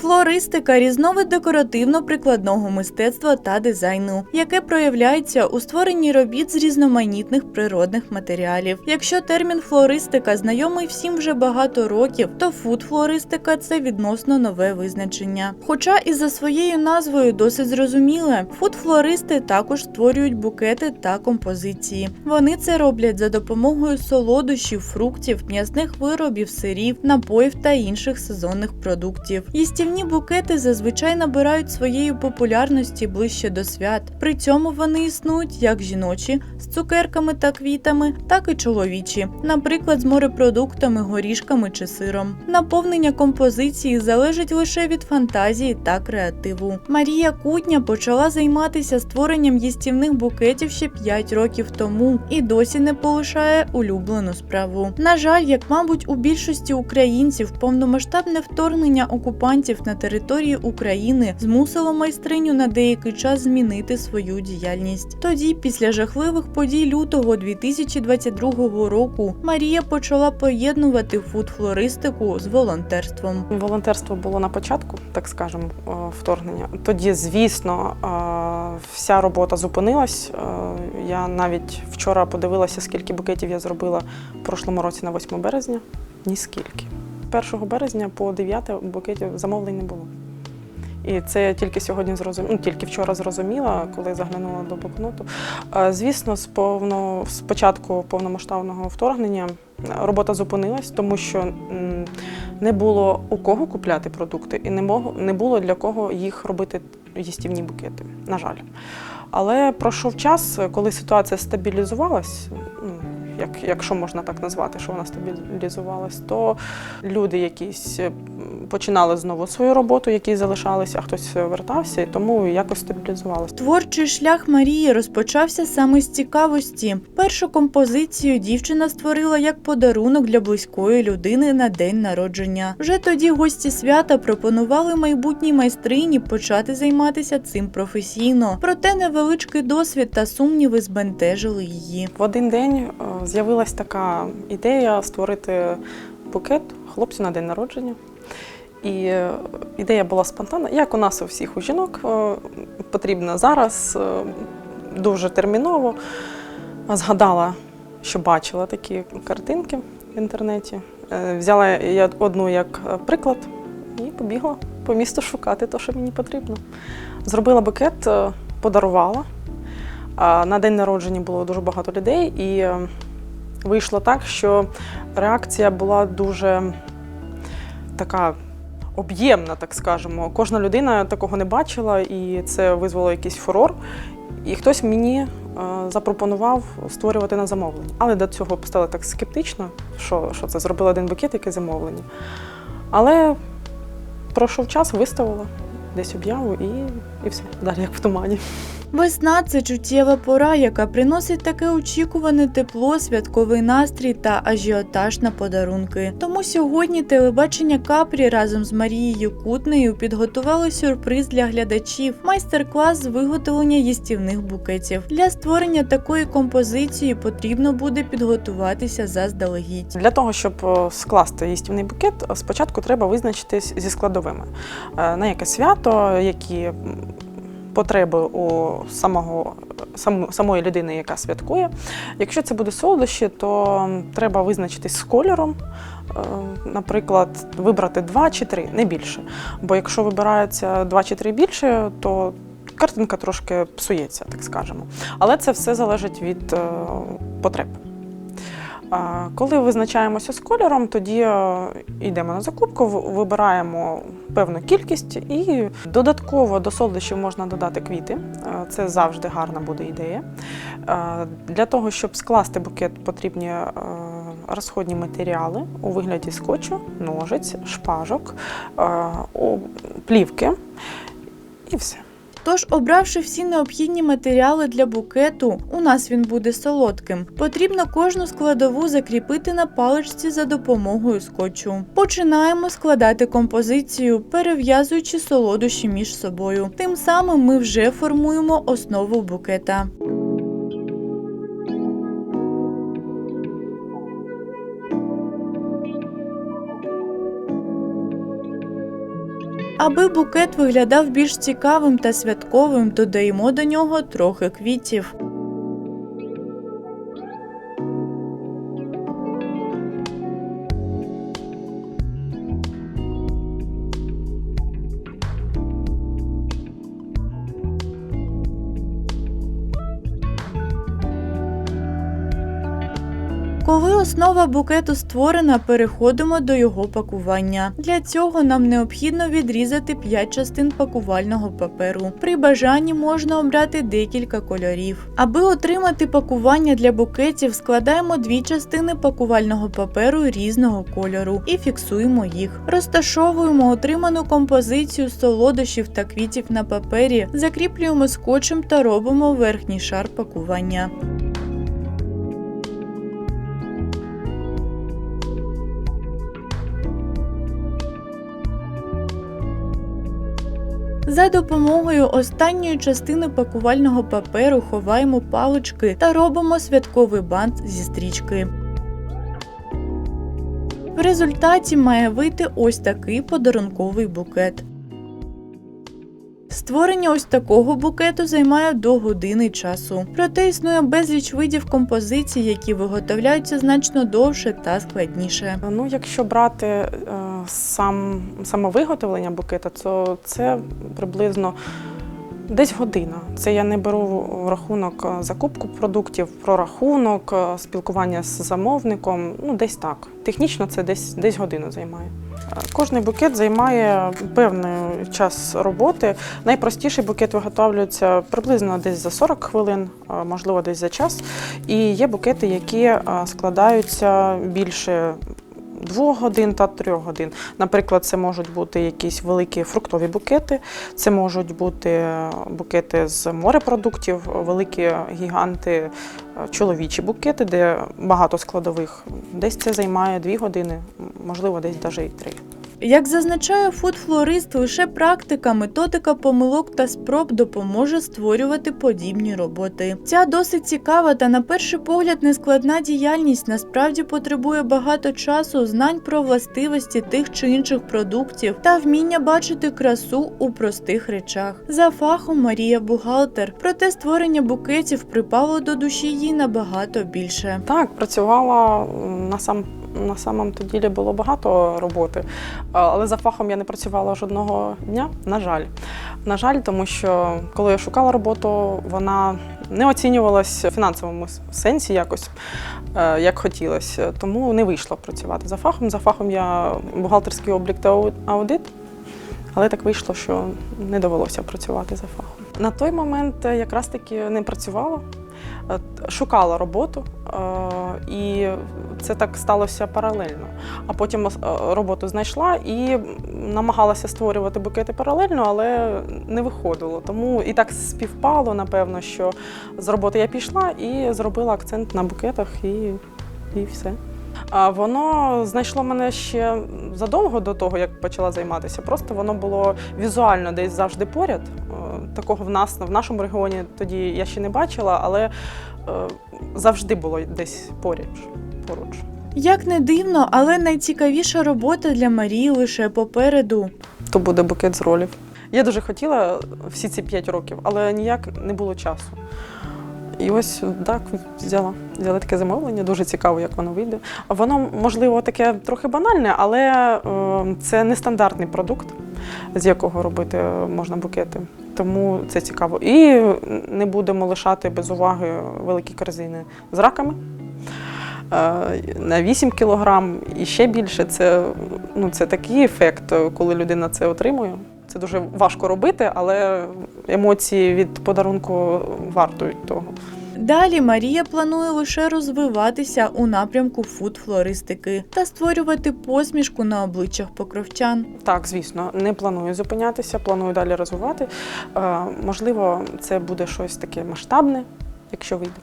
Флористика різновид декоративно-прикладного мистецтва та дизайну, яке проявляється у створенні робіт з різноманітних природних матеріалів. Якщо термін флористика знайомий всім вже багато років, то фуд-флористика це відносно нове визначення. Хоча і за своєю назвою досить зрозуміле, фуд-флористи також створюють букети та композиції. Вони це роблять за допомогою солодощів, фруктів, м'ясних виробів, сирів, напоїв та інших сезонних продуктів. Їстівні букети зазвичай набирають своєї популярності ближче до свят. При цьому вони існують як жіночі з цукерками та квітами, так і чоловічі, наприклад, з морепродуктами, горішками чи сиром. Наповнення композиції залежить лише від фантазії та креативу. Марія Кутня почала займатися створенням їстівних букетів ще 5 років тому і досі не полишає улюблену справу. На жаль, як мабуть, у більшості українців повномасштабне вторгнення окупантів на території України змусило майстриню на деякий час змінити свою діяльність. Тоді, після жахливих подій лютого 2022 року, Марія почала поєднувати фуд-флористику з волонтерством. Волонтерство було на початку, так скажемо, е, вторгнення. Тоді, звісно, е, вся робота зупинилась. Е, Я навіть вчора подивилася, скільки букетів я зробила в прошлому році на 8 березня. Ні скільки. 1 березня по 9 букетів замовлень не було. І це я тільки сьогодні зрозуміла, ну, тільки вчора зрозуміла, коли заглянула до блокноту. Звісно, з повно з початку повномасштабного вторгнення робота зупинилась, тому що не було у кого купляти продукти, і не було для кого їх робити їстівні букети. На жаль. Але пройшов час, коли ситуація стабілізувалась. Як, якщо можна так назвати, що вона стабілізувалась, то люди якісь е, починали знову свою роботу, які залишалися, а хтось вертався, і тому якось стабілізувалося. Творчий шлях Марії розпочався саме з цікавості. Першу композицію дівчина створила як подарунок для близької людини на день народження. Вже тоді гості свята пропонували майбутній майстрині почати займатися цим професійно. Проте невеличкий досвід та сумніви збентежили її. В один день е, з'явилась така ідея створити букет хлопцю на день народження. І е, ідея була спонтанна, як у нас у всіх у жінок е, потрібно зараз е, дуже терміново. Згадала, що бачила такі картинки в інтернеті. Взяла я одну як приклад і побігла по місту шукати те, що мені потрібно. Зробила букет, подарувала. На день народження було дуже багато людей, і вийшло так, що реакція була дуже така об'ємна, так скажемо. Кожна людина такого не бачила, і це визвало якийсь фурор. І хтось мені е, запропонував створювати на замовлення. Але до цього поставили так скептично, що, що це зробила один букет, яке замовлення. Але пройшов час, виставила десь об'яву і, і все. Далі як в тумані. Весна це чуттєва пора, яка приносить таке очікуване тепло, святковий настрій та ажіотаж на подарунки. Тому сьогодні телебачення Капрі разом з Марією Кутнею підготували сюрприз для глядачів майстер-клас з виготовлення їстівних букетів. Для створення такої композиції потрібно буде підготуватися заздалегідь. Для того, щоб е, скласти їстівний букет, спочатку треба визначитись зі складовими. Е, На яке свято, які потреби у самого, саму- самої людини, яка святкує. Якщо це буде солодощі, то треба визначитись з кольором. Е, Наприклад, вибрати два чи три, не більше. Бо якщо вибирається два чи три більше, то картинка трошки псується, так скажемо. Але це все залежить від е, потреб. Коли визначаємося з кольором, тоді е, йдемо на закупку, вибираємо певну кількість і додатково до солодощів можна додати квіти. Е, Це завжди гарна буде ідея. Е, Для того, щоб скласти букет, потрібні розходні матеріали у вигляді скотчу, ножиць, шпажок, плівки і все. Тож, обравши всі необхідні матеріали для букету, у нас він буде солодким. Потрібно кожну складову закріпити на паличці за допомогою скотчу. Починаємо складати композицію, перев'язуючи солодощі між собою. Тим самим ми вже формуємо основу букета. Аби букет виглядав більш цікавим та святковим, додаємо до нього трохи квітів. Коли основа букету створена, переходимо до його пакування. Для цього нам необхідно відрізати 5 частин пакувального паперу. При бажанні можна обрати декілька кольорів. Аби отримати пакування для букетів, складаємо дві частини пакувального паперу різного кольору і фіксуємо їх. Розташовуємо отриману композицію солодощів та квітів на папері, закріплюємо скотчем та робимо верхній шар пакування. За допомогою останньої частини пакувального паперу ховаємо палички та робимо святковий бант зі стрічки. В результаті має вийти ось такий подарунковий букет. Створення ось такого букету займає до години часу. Проте існує безліч видів композицій, які виготовляються значно довше та складніше. Ну, якщо брати е, сам, самовиготовлення букета, то це приблизно десь година. Це я не беру рахунок е, закупку продуктів, прорахунок, е, спілкування з замовником. Ну, десь так. Технічно це десь, десь годину займає. Е, Кожний букет займає певний час роботи. Найпростіший букет виготовлюється приблизно десь за 40 хвилин, можливо, десь за час. І є букети, які складаються більше двох годин та трьох годин. Наприклад, це можуть бути якісь великі фруктові букети, це можуть бути е, букети з морепродуктів, великі гіганти, е, чоловічі букети, де багато складових. Десь це займає дві години, можливо, десь навіть і три. Як зазначає фуд-флорист, лише практика, методика помилок та спроб допоможе створювати подібні роботи. Ця досить цікава та на перший погляд нескладна діяльність насправді потребує багато часу, знань про властивості тих чи інших продуктів та вміння бачити красу у простих речах. За фахом Марія бухгалтер, проте створення букетів припало до душі їй набагато більше. Так, працювала м, на сам. Самом то ділі було багато роботи, але за фахом я не працювала жодного дня. На жаль, на жаль, тому що коли я шукала роботу, вона не оцінювалась в фінансовому сенсі якось, е, як хотілося. Тому не вийшло працювати за фахом. За фахом я бухгалтерський облік та аудит, але так вийшло, що не довелося працювати за фахом. На той момент е, якраз таки не працювала. Е, Шукала роботу, е, і це так сталося паралельно. А потім е, роботу знайшла і намагалася створювати букети паралельно, але не виходило. Тому і так співпало, напевно, що з роботи я пішла і зробила акцент на букетах, і, і все. А воно знайшло мене ще задовго до того, як почала займатися. Просто воно було візуально десь завжди поряд. Е, Такого в нас в нашому регіоні тоді я ще не бачила, але е, завжди було десь поряд поруч. Як не дивно, але найцікавіша робота для Марії лише попереду. То буде букет з ролів. Я дуже хотіла всі ці п'ять років, але ніяк не було часу. І ось так взяла. Взяла таке замовлення, дуже цікаво, як воно вийде. Воно, можливо, таке трохи банальне, але е, це нестандартний продукт, з якого робити можна букети. Тому це цікаво. І не будемо лишати без уваги великі корзини з раками. Е, На 8 кілограм і ще більше це, ну, це такий ефект, коли людина це отримує. Це дуже важко робити, але емоції від подарунку вартують того. Далі Марія планує лише розвиватися у напрямку фуд-флористики та створювати посмішку на обличчях покровчан. Так, звісно, не планую зупинятися, планую далі розвивати. Е, можливо, це буде щось таке масштабне, якщо вийде.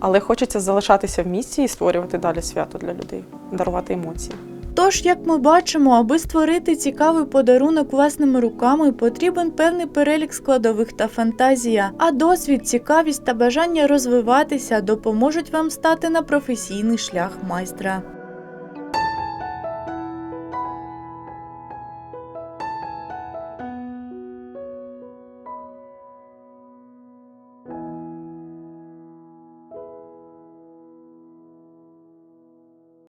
Але хочеться залишатися в місті і створювати далі свято для людей, дарувати емоції. Тож, як ми бачимо, аби створити цікавий подарунок власними руками, потрібен певний перелік складових та фантазія. А досвід, цікавість та бажання розвиватися допоможуть вам стати на професійний шлях майстра.